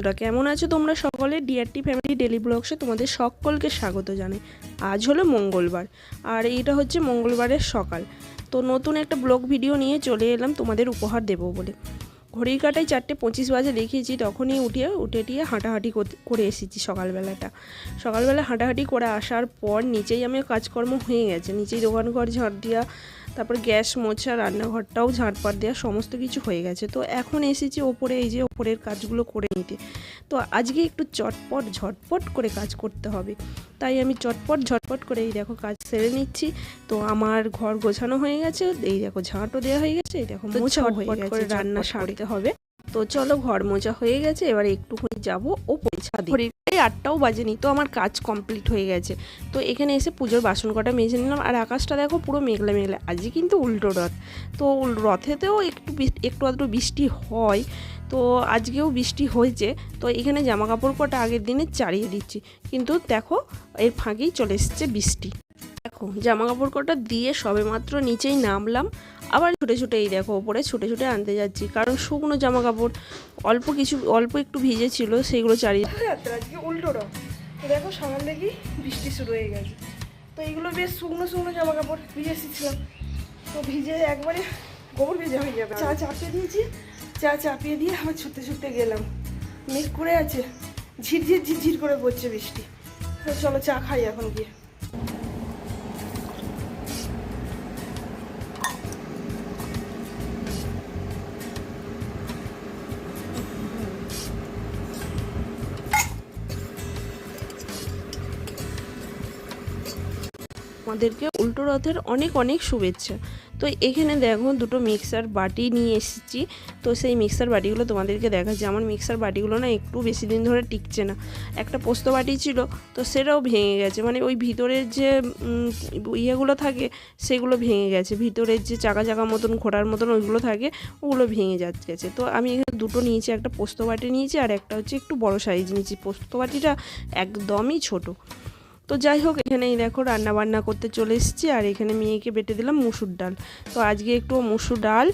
বন্ধুরা, কেমন আছো তোমরা সকলে? ডিআরটি ফ্যামিলি ডেলি ব্লগসে তোমাদের সকলকে স্বাগত জানাই। আজ হলো মঙ্গলবার, আর এটা হচ্ছে মঙ্গলবারের সকাল। তো নতুন একটা ব্লগ ভিডিও নিয়ে চলে এলাম, তোমাদের উপহার দেবো বলে। ঘড়ির কাটায় চারটে পঁচিশ বাজে দেখিয়েছি তখনই উঠে উঠে টিয়ে হাঁটাহাঁটি করে এসেছি সকালবেলাটা। সকালবেলা হাঁটাহাঁটি করে আসার পর নিচেই আমি কাজকর্ম হয়ে গেছে। নিচেই দোকান ঘর ঝাড় দেওয়া তারপর গ্যাস মোছা রান্নাঘরটাও ঝাঁটপাট দেওয়া সমস্ত কিছু হয়ে গেছে। তো এখন এসেছি ওপরে এই যে ওপরের কাজগুলো করে নিতে। তো আজকে একটু চটপট ঝটপট করে কাজ করতে হবে। তাই আমি চটপট ঝটপট করে এই দেখো কাজ সেরে নিচ্ছি। তো আমার ঘর গোছানো হয়ে গেছে এই দেখো ঝাঁটও দেওয়া হয়ে গেছে এই দেখো মোছা হয়ে গেছে রান্না সারতে হবে। তো চলো ঘর মোছা হয়ে গেছে, এবার একটুখানি যাব ও ছাদে প্রায় আটটাও বাজেনি, তো আমার কাজ কমপ্লিট হয়ে গেছে। তো এখানে এসে পুজোর বাসন কটা মেজে নিলাম, আর আকাশটা দেখো পুরো মেঘলা মেঘলা আজকে কিন্তু উল্টো রথ। তো রথেতেও একটু একটু আধটু বৃষ্টি হয়, তো আজকেও বৃষ্টি হয়েছে, তো এখানে জামা কাপড় কটা আগের দিনে চাড়িয়ে দিচ্ছি। কিন্তু দেখো, এর ফাঁকেই চলে এসছে বৃষ্টি। দেখো জামা কাপড় কটা দিয়ে সবে মাত্র নিচেই নামলাম। আবার ছুটে ছুটে এই দেখো, ওপরে ছুটে ছুটে আনতে যাচ্ছি। কারণ শুকনো জামা কাপড় অল্প কিছু, অল্প একটু ভিজে ছিল, সেগুলো চারিয়ে আজকে উল্টো রথ তো দেখো, সকাল দেখি বৃষ্টি শুরু হয়ে গেছে। তো এইগুলো বেশ শুকনো শুকনো জামা কাপড় ভিজে এসেছিলাম। তো ভিজে একবারে গোবর ভেজা হয়ে যাবে। চা চাপিয়ে দিয়েছি। চা চাপিয়ে দিয়ে আবার ছুটতে ছুটতে গেলাম। মেঘ করে আছে। ঝিরঝির ঝিরঝির করে পড়ছে বৃষ্টি। চলো চা খাই এখন গিয়ে। আমাদেরকে উল্টো রথের অনেক অনেক শুভেচ্ছা। তো এখানে দেখো দুটো মিক্সার বাটি নিয়ে এসেছি। তো সেই মিক্সার বাটিগুলো তোমাদেরকে দেখাচ্ছি। আমার মিক্সার বাটিগুলো না একটু বেশি দিন ধরে টিকছে না। একটা পোস্ত বাটি ছিল, তো সেটাও ভেঙে গেছে। মানে ওই ভিতরের যে ইয়েগুলো থাকে, সেগুলো ভেঙে গেছে। ভিতরের যে চাকা চাকা মতন ঘোড়ার মতন ওইগুলো থাকে, ওগুলো ভেঙে যাচ্ছে তো আমি এখানে দুটো নিয়েছি, একটা পোস্ত বাটি নিয়েছি আর একটা হচ্ছে একটু বড় সাইজ নিয়েছি। পোস্ত বাটিটা একদমই ছোটো। তো যাই হোক এখানে এই দেখো রান্না বান্না করতে চলে এসেছি, আর এখানে মেয়েকে বেটে দিলাম মুসুর ডাল। তো আজকে একটু মুসুর ডাল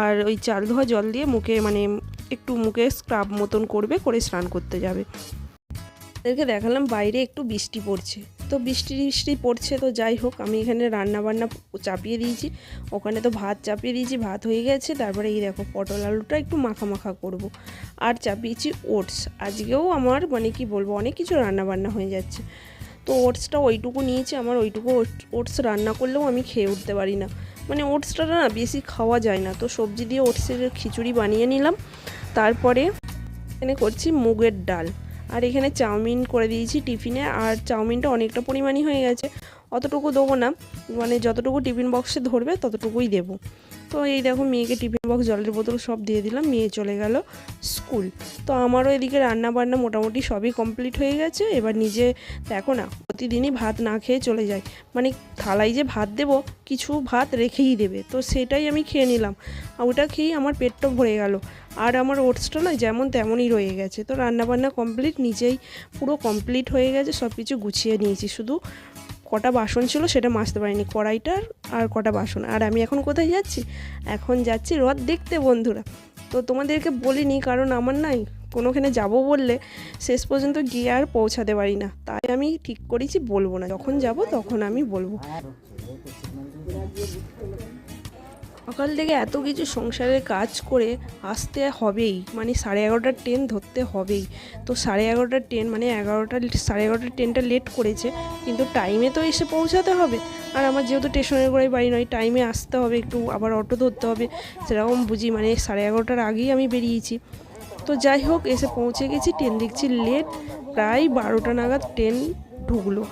আর ওই চাল ধোয়া জল দিয়ে মুখে মানে একটু মুখে স্ক্রাব মতন করবে, করে স্নান করতে যাবে। এদেরকে দেখালাম বাইরে একটু বৃষ্টি পড়ছে। তো বৃষ্টি বৃষ্টি পড়ছে, তো যাই হোক, আমি এখানে রান্না বান্না চাপিয়ে দিয়েছি। ওখানে তো ভাত চাপিয়ে দিয়েছি, ভাত হয়ে গেছে। তারপরে এই দেখো পটল আলুটা একটু মাখা মাখা করব। আর চাপিয়েছি ওটস। আজকেও আমার মানে কি বলব, অনেক কিছু রান্না বান্না হয়ে যাচ্ছে। তো ওটসটা ওইটুকু নিয়েছি, আমার ওইটুকু ওটস রান্না করলেও আমি খেয়ে উঠতে পারি না। মানে ওটসটা না বেশি খাওয়া যায় না। তো সবজি দিয়ে ওটসের খিচুড়ি বানিয়ে নিলাম। তারপরে এখানে করছি মুগের ডাল। আর এখানে চাউমিন করে দিয়েছি টিফিনে। আর চাউমিনটা অনেকটা পরিমাণই হয়ে গেছে। অতটুকু দেবো না। মানে যতটুকু টিফিন বক্সে ধরবে ততটুকুই দেবো। তো এই দেখো মেয়েকে টিফিন বক্স, জলের বোতল সব দিয়ে দিলাম, মেয়ে চলে গেল স্কুল। তো আমারও এদিকে রান্না বান্না মোটামুটি সবই কমপ্লিট হয়ে গেছে। এবার নিজে দেখো না, প্রতিদিনই ভাত না খেয়ে চলে যায় মানে থালায় যে ভাত দেবো, কিছু ভাত রেখেই দেবে। তো সেটাই আমি খেয়ে নিলাম। ওটা খেয়েই আমার পেটটা ভরে গেল। আর আমার ওটসটা না যেমন তেমনই রয়ে গেছে। তো রান্নাবান্না কমপ্লিট, নিজেই পুরো কমপ্লিট হয়ে গেছে সব কিছু গুছিয়ে নিয়েছি। শুধু কটা বাসন ছিল সেটা মাজতে পারিনি, কড়াইটার আর কটা বাসন। আর আমি এখন কোথায় যাচ্ছি? এখন যাচ্ছি রথ দেখতে বন্ধুরা। তো তোমাদেরকে বলিনি, কারণ আমার নাই, কোনোখানে যাব বললে শেষ পর্যন্ত গিয়ে আর পৌঁছাতে পারি না। তাই আমি ঠিক করেছি, বলব না। যখন যাব তখন আমি বলব। সকাল থেকে এত কিছু সংসারের কাজ করে আসতে হবেই। মানে সাড়ে এগারোটার ট্রেন ধরতে হবেই। তো সাড়ে এগারোটার ট্রেন মানে এগারোটা, সাড়ে এগারোটার ট্রেনটা লেট করেছে, কিন্তু টাইমে তো এসে পৌঁছাতে হবে। আর আমার যেহেতু স্টেশনের গোড়ায় বাড়ি নয় টাইমে আসতে হবে, একটু আবার অটো ধরতে হবে, সেরকম বুঝি মানে সাড়ে এগারোটার আগেই আমি বেরিয়েছি। তো যাই হোক, এসে পৌঁছে গেছি ট্রেন দেখছি লেট প্রায় বারোটা নাগাদ ট্রেন ঢুকলো।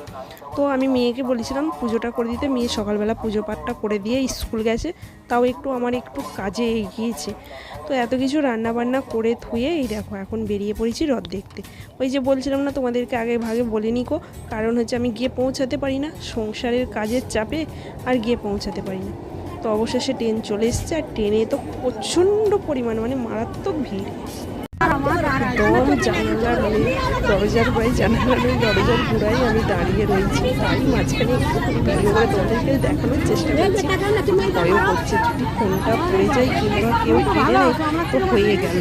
তো আমি মেয়েকে বলেছিলাম পুজোটা করে দিতে, মেয়ে সকালবেলা পুজো পাঠটা করে দিয়ে স্কুল গেছে, তাও একটু আমার একটু কাজে এগিয়েছে। তো এত কিছু রান্না বান্না করে ধুয়ে এই দেখো এখন বেরিয়ে পড়েছি রথ দেখতে। ওই যে বলছিলাম না তোমাদেরকে আগে ভাগে বলে নিকো, কারণ হচ্ছে আমি গিয়ে পৌঁছাতে পারি না, সংসারের কাজের চাপে আর গিয়ে পৌঁছাতে পারি না। তো অবশেষে ট্রেন চলে এসছে, আর ট্রেনে তো প্রচণ্ড পরিমাণ মানে মারাত্মক ভিড়। একদম দরজার দরজার ঘুরাই আমি দাঁড়িয়ে রয়েছি। তাই মাঝখানে ভিডিও করে দেখানোর চেষ্টা করছি। ভয়ও করছে যদি ফোনটা পড়ে যায় কিংবা কেউ ফিরে নেয়, তো হয়ে গেল।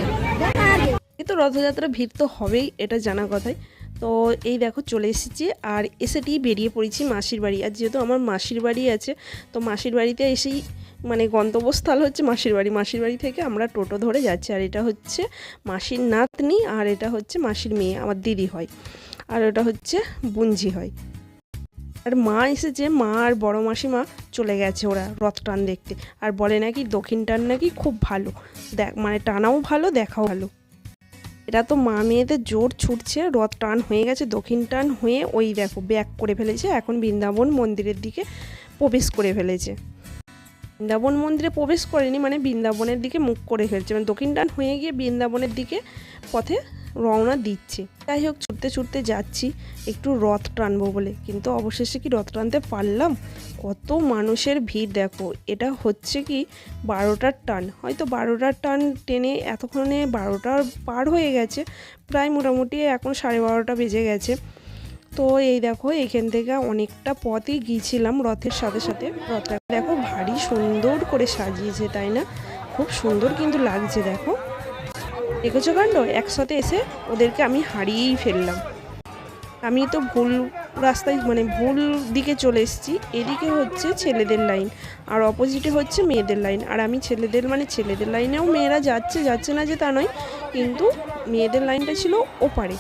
তো রথযাত্রা ভিড় তো হবেই, এটা জানা কথাই। তো এই দেখো চলে এসেছি আর এসেটি বেরিয়ে পড়েছি মাসির বাড়ি। আর যেহেতু আমার মাসির বাড়ি আছে, তো মাসির বাড়িতে এসেই মানে গন্তব্যস্থল হচ্ছে মাসির বাড়ি। মাসির বাড়ি থেকে আমরা টোটো ধরে যাচ্ছি আর এটা হচ্ছে মাসির নাতনি আর এটা হচ্ছে মাসির মেয়ে, আমার দিদি হয়। আর ওটা হচ্ছে বুঞ্জি হয়। আর মা এসেছে, মা আর বড় মাসিমা চলে গেছে ওরা রথ টান দেখতে। আর বলে নাকি দক্ষিণ টান নাকি খুব ভালো, দেখ মানে টানাও ভালো, দেখাও ভালো। এটা তো মা মেয়েদের জোর ছুটছে, রথ টান হয়ে গেছে, দক্ষিণ টান হয়ে ওই দেখো ব্যাক করে ফেলেছে, এখন বৃন্দাবন মন্দিরের দিকে প্রবেশ করে ফেলেছে। বৃন্দাবন মন্দিরে প্রবেশ করেনি মানে বৃন্দাবনের দিকে মুখ করে ফেলছে মানে দক্ষিণ টান হয়ে গিয়ে বৃন্দাবনের দিকে পথে রওনা দিচ্ছে। যাই হোক, ছুটতে ছুটতে যাচ্ছি। একটু রথ টানবো বলে। কিন্তু অবশেষে কি রথ টানতে পারলাম? কত মানুষের ভিড় দেখো। এটা হচ্ছে কি বারোটার টান। হয়তো বারোটার টান টেনে এতক্ষণে বারোটার পার হয়ে গেছে। প্রায় মোটামুটি এখন সাড়ে বারোটা বেজে গেছে। তো এই দেখো, এখান থেকে অনেকটা পথই গিয়েছিলাম রথের সাথে সাথে। রথটা দেখো ভারী সুন্দর করে সাজিয়েছে, তাই না? খুব সুন্দর কিন্তু লাগছে, দেখো। দেখেছ কাণ্ড একসাথে এসে ওদেরকে আমি হারিয়েই ফেললাম। আমি তো ভুল রাস্তায় মানে ভুল দিকে চলে এসেছি। এদিকে হচ্ছে ছেলেদের লাইন, আর অপোজিটে হচ্ছে মেয়েদের লাইন। আর আমি ছেলেদের মানে ছেলেদের লাইনেও মেয়েরা যাচ্ছে যাচ্ছে না যে তা নয়, কিন্তু মেয়েদের লাইনটা ছিল ওপারে।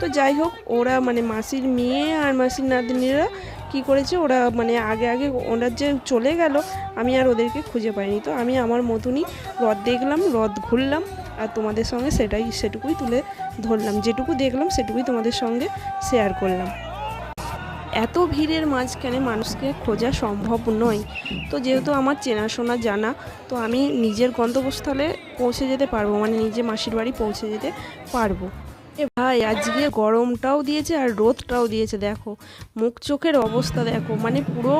তো যাই হোক, ওরা মানে মাসির মেয়ে আর মাসির নাতনিরা কি করেছে, ওরা মানে আগে আগে ওরা যে চলে গেল, আমি আর ওদেরকে খুঁজে পাইনি। তো আমি আমার মতনই রথ দেখলাম, রথ ঘুরলাম। আর তোমাদের সঙ্গে সেটাই, সেটুকুই তুলে ধরলাম। যেটুকু দেখলাম, সেটুকুই তোমাদের সঙ্গে শেয়ার করলাম। এত ভিড়ের মাঝখানে মানুষকে খোঁজা সম্ভব নয়। তো যেহেতু আমার চেনাশোনা জানা, তো আমি নিজের গন্তব্যস্থলে পৌঁছে যেতে পারব মানে নিজে মাসির বাড়ি পৌঁছে যেতে পারব। এ ভাই, আজকে গরমটাও দিয়েছে আর রোদটাও দিয়েছে, দেখো। মুখ চোখের অবস্থা দেখো মানে পুরো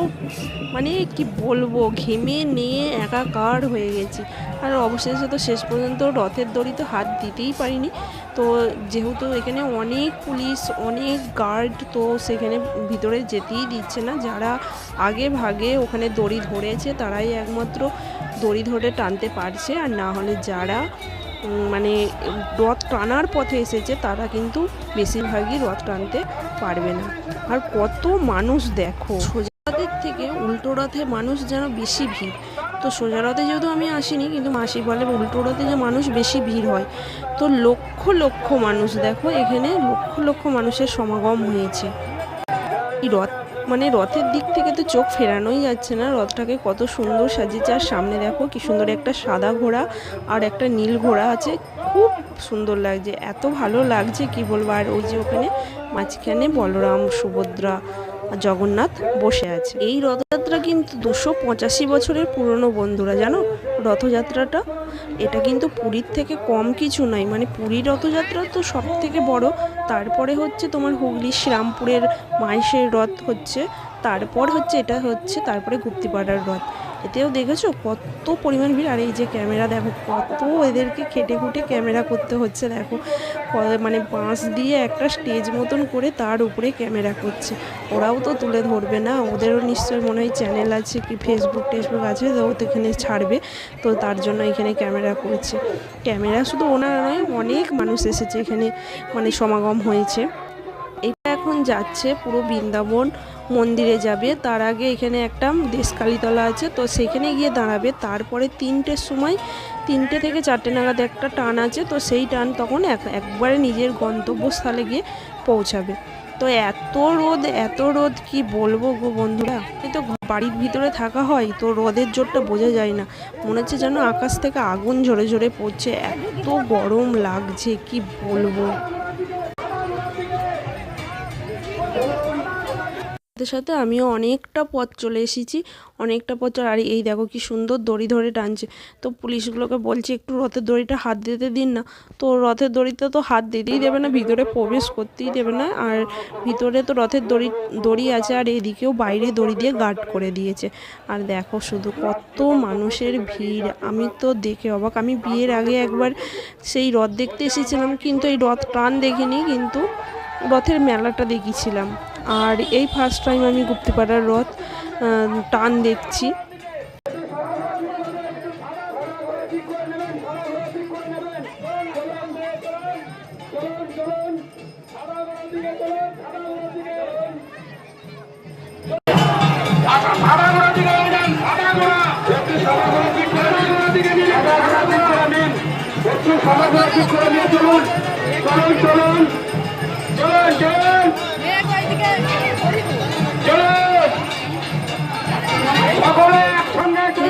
মানে কি বলব, ঘেমে নিয়ে একাকার হয়ে গেছি। আর অবশেষে তো শেষ পর্যন্ত রথের দড়ি তো হাত দিতেই পারিনি। তো যেহেতু এখানে অনেক পুলিশ, অনেক গার্ড, তো সেখানে ভিতরে যেতেই দিচ্ছে না। যারা আগে ভাগে ওখানে দড়ি ধরেছে, তারাই একমাত্র দড়ি ধরে টানতে পারছে। আর না হলে যারা মানে রথ টানার পথে এসেছে, তারা কিন্তু বেশিরভাগই রথ টানতে পারবে না। আর কত মানুষ দেখো সোজা রথের থেকে উল্টো রথে মানুষ যেন বেশি ভিড়। তো সোজা রথে যেহেতু আমি আসিনি, কিন্তু মাসি বলে উল্টো রথে যে মানুষ বেশি ভিড় হয়। তো লক্ষ লক্ষ মানুষ দেখো, এখানে লক্ষ লক্ষ মানুষের সমাগম হয়েছে। রথ মানে রথের দিক থেকে তো চোখ ফেরানোই যাচ্ছে না। রথটাকে কত সুন্দর সাজিয়েছে। আর সামনে দেখো কি সুন্দর একটা সাদা ঘোড়া আর একটা নীল ঘোড়া আছে। খুব সুন্দর লাগছে। এত ভালো লাগছে কি বলব? আর ওই যে ওখানে মাঝখানে বলরাম, সুভদ্রা জগন্নাথ বসে আছে। এই রথযাত্রা কিন্তু দুশো পঁচাশি বছরের পুরনো বন্ধুরা, জানো? রথযাত্রাটা, এটা কিন্তু পুরীর থেকে কম কিছু নয়। মানে পুরীর রথযাত্রা তো সব থেকে বড়। তারপরে হচ্ছে তোমার হুগলি, শ্রীরামপুরের মাইশের রথ হচ্ছে। তারপর হচ্ছে এটা হচ্ছে, তারপরে গুপ্তিপাড়ার রথ। এতেও দেখেছ কত পরিমাণ ভিড়? আর এই যে ক্যামেরা দেখো, কত এদেরকে খেটে খুঁটে ক্যামেরা করতে হচ্ছে, দেখো। মানে বাঁশ দিয়ে একটা স্টেজ মতন করে তার উপরে ক্যামেরা করছে। ওরাও তো তুলে ধরবে না, ওদেরও নিশ্চয়ই মনে হয় চ্যানেল আছে কি ফেসবুক টেসবুক আছে তো এখানে ছাড়বে। তো তার জন্য এখানে ক্যামেরা করছে। ক্যামেরা শুধু ওনারা নয়, অনেক মানুষ এসেছে এখানে মানে সমাগম হয়েছে। এখন যাচ্ছে, পুরো বৃন্দাবন মন্দিরে যাবে। তার আগে এখানে একটা দেশকালীতলা আছে, তো সেখানে গিয়ে দাঁড়াবে। তারপরে তিনটের সময়, তিনটে থেকে চারটে নাগাদ একটা টান আছে, তো সেই টান তখন এক, একবারে নিজের গন্তব্যস্থলে গিয়ে পৌঁছাবে। তো এত রোদ এত রোদ, কি বলব গো বন্ধুরা? এই তো বাড়ির ভিতরে থাকা হয়, তো রোদের জোরটা বোঝা যায় না। মনে হচ্ছে যেন আকাশ থেকে আগুন ঝরে ঝরে পড়ছে। এত গরম লাগছে, কি বলব? সাথে সাথে আমিও অনেকটা পথ চলে এসেছি, অনেকটা পথ আর এই দেখো কি সুন্দর দড়ি ধরে টানছে। তো পুলিশগুলোকে বলছি, একটু রথের দড়িটা হাত দিতে দিন না। তো রথের দড়িতে তো হাত দিতেই দেবে না, ভিতরে প্রবেশ করতেই দেবে না। আর ভিতরে তো রথের দড়ি দড়ি আছে, আর এদিকেও বাইরে দড়ি দিয়ে গার্ড করে দিয়েছে। আর দেখো শুধু কত মানুষের ভিড়। আমি তো দেখে অবাক। আমি বিয়ের আগে একবার সেই রথ দেখতে এসেছিলাম, কিন্তু এই রথ টান দেখিনি, কিন্তু রথের মেলাটা দেখিয়েছিলাম আর এই ফার্স্ট টাইম আমি গুপ্তিপাড়ার রথ টান দেখছি সমাজ করে নিয়ে চলুন চলুন চলুন চলুন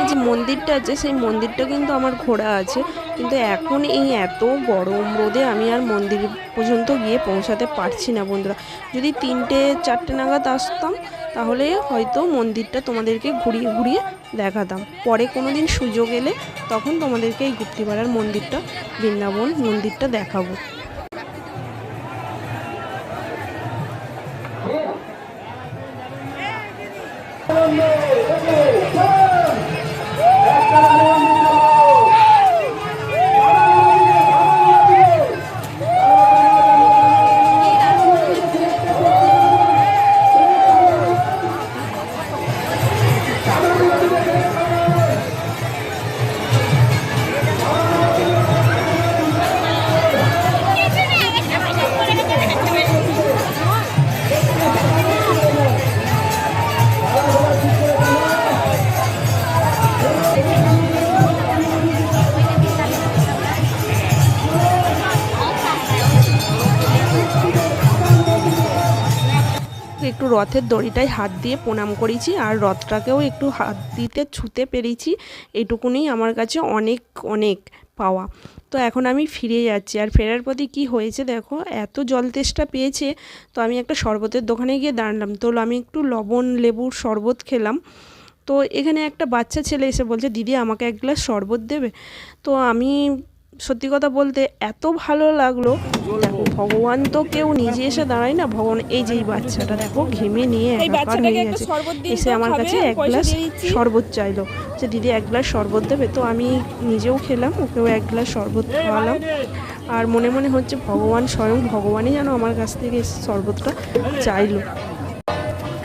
যে মন্দিরটা আছে, সেই মন্দিরটা কিন্তু আমার ঘোরা আছে। কিন্তু এখন এই এত গরম রোদে আমি আর মন্দির পর্যন্ত গিয়ে পৌঁছাতে পারছি না, বন্ধুরা। যদি তিনটে, চারটে নাগাদ আসতাম, তাহলে হয়তো মন্দিরটা তোমাদেরকে ঘুরিয়ে ঘুরিয়ে দেখাতাম। পরে কোনো দিন সুযোগ এলে তখন তোমাদেরকে এই গুপ্তিপাড়ার মন্দিরটা, বৃন্দাবন মন্দিরটা দেখাবো। রথের দড়িটায় হাত দিয়ে প্রণাম করেছি আর রথটাকেও একটু হাত দিতে ছুতে পেরেছি। এটুকুনি আমার কাছে অনেক অনেক পাওয়া। তো এখন আমি ফিরে যাচ্ছি। আর ফেরার পথে কি হয়েছে দেখো, এত জল তেষ্টা পেয়েছে। তো আমি একটা শরবতের দোকানে গিয়ে দাঁড়ালাম। তো আমি একটু লবণ, লেবুর শরবত খেলাম। তো এখানে একটা বাচ্চা ছেলে এসে বলছে, দিদি, আমাকে এক গ্লাস শরবত দেবে? তো আমি সত্যি কথা বলতে এত ভালো লাগল। দেখো ভগবান তো কেউ নিজে এসে দাঁড়ায় না। ভগবান এই যে বাচ্চাটা দেখো ঘেমে নিয়ে একাকার হয়ে গেছে। এসে আমার কাছে এক গ্লাস শরবত চাইলো। যে দিদি এক গ্লাস শরবত দেবে তো আমি নিজেও খেলাম ওকেও এক গ্লাস শরবত খাওয়ালাম। আর মনে মনে হচ্ছে ভগবান স্বয়ং ভগবানই যেন আমার কাছ থেকে এসে শরবতটা চাইলো।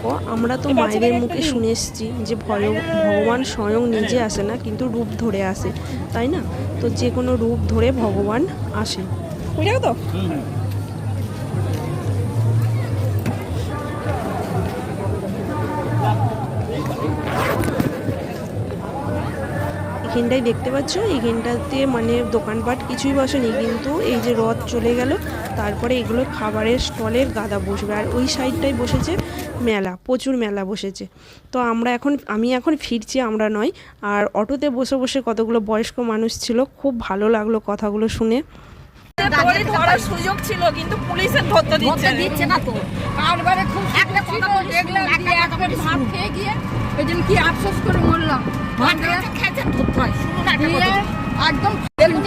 ও আমরা তো একটা মুখে শুনে এসেছি যে ভয় ভগবান স্বয়ং নিজে আসে না কিন্তু রূপ ধরে আসে তাই না? তো যে কোনো রূপ ধরে ভগবান আসে। বুঝে তো? এখানটায় দেখতে পাচ্ছ? এইখানটাতে মানে দোকানপাট কিছুই বসেনি, কিন্তু এই যে রথ চলে গেল, তারপরে এগুলো খাবারের স্টলের গাদা বসবে। আর ওই সাইডটাই বসেছে মেলা, প্রচুর মেলা বসেছে। তো আমরা এখন, আমি এখন ফিরছি, আমরা নয়। আর অটোতে বসে বসে কতগুলো বয়স্ক মানুষ ছিল, খুব ভালো লাগল কথাগুলো শুনে। ধরার সুযোগ ছিল কিন্তু পুলিশের ধরতে দিচ্ছে ধরতে দিচ্ছে না তো। কারবারে খুব একটা কথা বলে দেখলাম দিয়ে একটা ভাত খেয়ে গিয়ে ওই জন্য কি আফসোস করে মরলাম? হয় কথা। একদম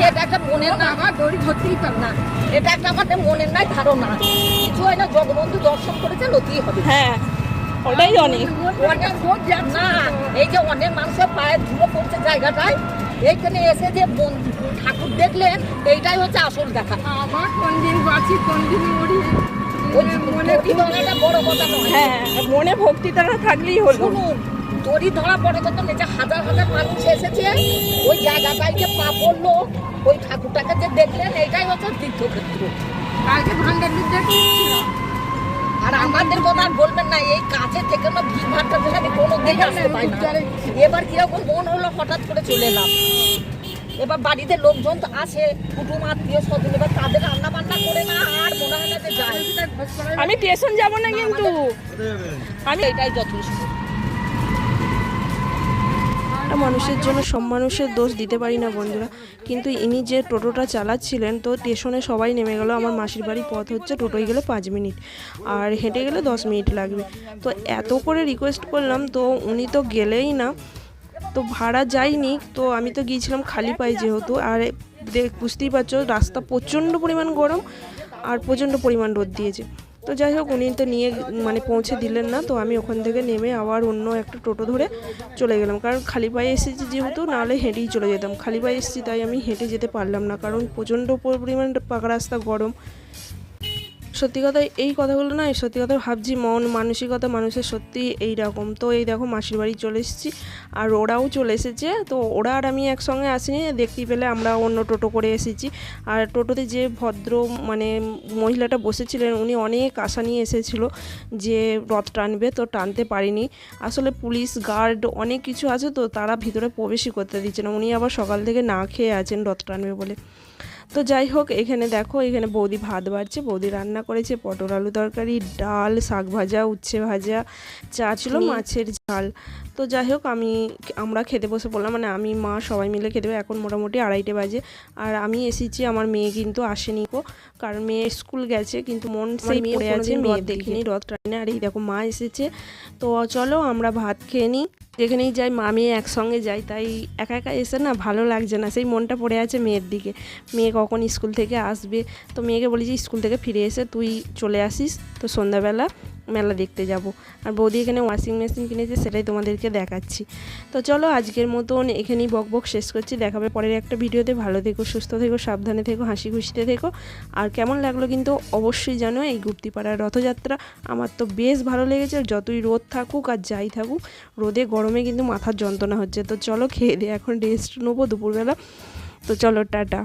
এটা একটা মনের না আমার দড়ি ধরতেই পার না। এটা একটা আমাদের মনের নাই ধারণা। কিছু হয় না জগবন্ধু দর্শন করেছে নতেই হবে। হ্যাঁ। ওটাই অনেক। না। এই যে অনেক মানুষের পায়ে ধুলো পড়ছে জায়গাটায় এইখানে এসে যে মন- ঠাকুর দেখলেন এইটাই হচ্ছে আসল দেখা। আবার কোন দিন বাঁচি কোন দিন মরি। হ্যাঁ মনে ভক্তি তারা থাকলেই হলো। দড়ি ধরা পড়ে কত নিচে হাজার হাজার মানুষ এসেছে। ওই জায়গাটায় যে পা পড়ল ওই ঠাকুরটাকে যে দেখলেন এইটাই হচ্ছে তীর্থক্ষেত্র। কালকে ভান্ডার আর আমাদের কথা আর বলবেন না এই কাছে থেকে না ভিড় ভাড়টা বলে আমি কোনো দিন আসতে পাই না। এবার কীরকম মন হলো হঠাৎ করে চলে এলাম। এবার বাড়িতে লোকজন তো আসে কুটুম আত্মীয় স্বজন এবার তাদের রান্না বান্না করে না আর মনে হয় না যে যায় আমি টেশন যাব না কিন্তু। আমি এটাই যথেষ্ট। একটা মানুষের জন্য সব মানুষের দোষ দিতে পারি না বন্ধুরা। কিন্তু ইনি যে টোটোটা চালাচ্ছিলেন, তো স্টেশনে সবাই নেমে গেল। আমার মাসির বাড়ির পথ হচ্ছে টোটোয় গেলে পাঁচ মিনিট। আর হেঁটে গেলে দশ মিনিট লাগবে। তো এত করে রিকোয়েস্ট করলাম, তো উনি তো গেলেই না। তো ভাড়া যায়নি, তো আমি তো গিয়েছিলাম খালি পায়ে যেহেতু। আর দেখ, বুঝতেই পারছ, রাস্তা প্রচণ্ড পরিমাণ গরম আর প্রচণ্ড পরিমাণ রোদ দিয়েছে। তো যাই হোক, উনি তো নিয়ে মানে পৌঁছে দিলেন না, তো আমি ওখান থেকে নেমে আবার অন্য একটা টোটো ধরে চলে গেলাম। কারণ খালি পায়ে এসেছি যেহেতু, নাহলে হেঁটেই চলে যেতাম। খালি পায়ে এসেছি, তাই আমি হেঁটে যেতে পারলাম না। কারণ প্রচণ্ড পরিমাণ পাকা রাস্তা গরম। সত্যি কথা, এই কথাগুলো না সত্যি কথা ভাবছি, মন, মানসিকতা মানুষের সত্যি এই রকম তো এই দেখো, মাসির বাড়ি চলে এসেছি, আর ওরাও চলে এসেছে। তো ওরা আর আমি একসঙ্গে আসিনি, দেখতেই পেলে আমরা অন্য টোটো করে এসেছি। আর টোটোতে যে ভদ্র মানে মহিলাটা বসেছিলেন, উনি অনেক আশা নিয়ে এসেছিল যে রথ টানবে, তো টানতে পারিনি। আসলে পুলিশ, গার্ড, অনেক কিছু আছে, তো তারা ভিতরে প্রবেশই করতে দিচ্ছে না। উনি আবার সকাল থেকে না খেয়ে আছেন রথ টানবে বলে। তো যাই হোক এখানে দেখো এখানে বৌদি ভাত বাড়ছে বৌদি রান্না করেছে পটল আলু তরকারি ডাল শাক ভাজা উচ্ছে ভাজা চা ছিল মাছের ঝাল। তো যাই হোক আমি আমরা খেতে বসে পড়লাম। মানে আমি মা সবাই মিলে খেতে এখন মোটামুটি আড়াইটে বাজে। আর আমি এসেছি আমার মেয়ে কিন্তু আসেনি কো কারণ মেয়ে স্কুল গেছে কিন্তু মন সেই মেয়ে পড়ে আছে মেয়ে দেখিনি রথ টানে। আর এই দেখো মা এসেছে। তো চলো আমরা ভাত খেয়ে নিই। যেখানেই যাই মা মেয়ে একসঙ্গে যাই। তাই একা একা এসে না ভালো লাগছে না। সেই মনটা পড়ে আছে মেয়ের দিকে। মেয়ে কখন স্কুল থেকে আসবে? তো মেয়েকে বলি যে স্কুল থেকে ফিরে এসে তুই চলে আসিস। তো সন্ধ্যাবেলা মেলা দেখতে যাব। আর বৌদি এখানে ওয়াশিং মেশিন কিনেছে সেটাই তোমাদেরকে দেখাচ্ছি। তো চলো আজকের মতন এখানেই বক বক শেষ করছি। দেখাবে পরের একটা ভিডিওতে। ভালো থেকো, সুস্থ থেকো, সাবধানে থেকো, হাসি খুশিতে থেকো। আর কেমন লাগল কিন্তু অবশ্যই জানো এই গুপ্তিপাড়ার রথযাত্রা। আমার তো বেশ ভালো লেগেছে। আর যতই রোদ থাকুক আর যাই থাকুক, রোদে গরমে কিন্তু মাথার যন্ত্রণা হচ্ছে। তো চলো খেয়ে দিয়ে এখন রেস্ট নেব দুপুরবেলা। তো চলো, টাটা।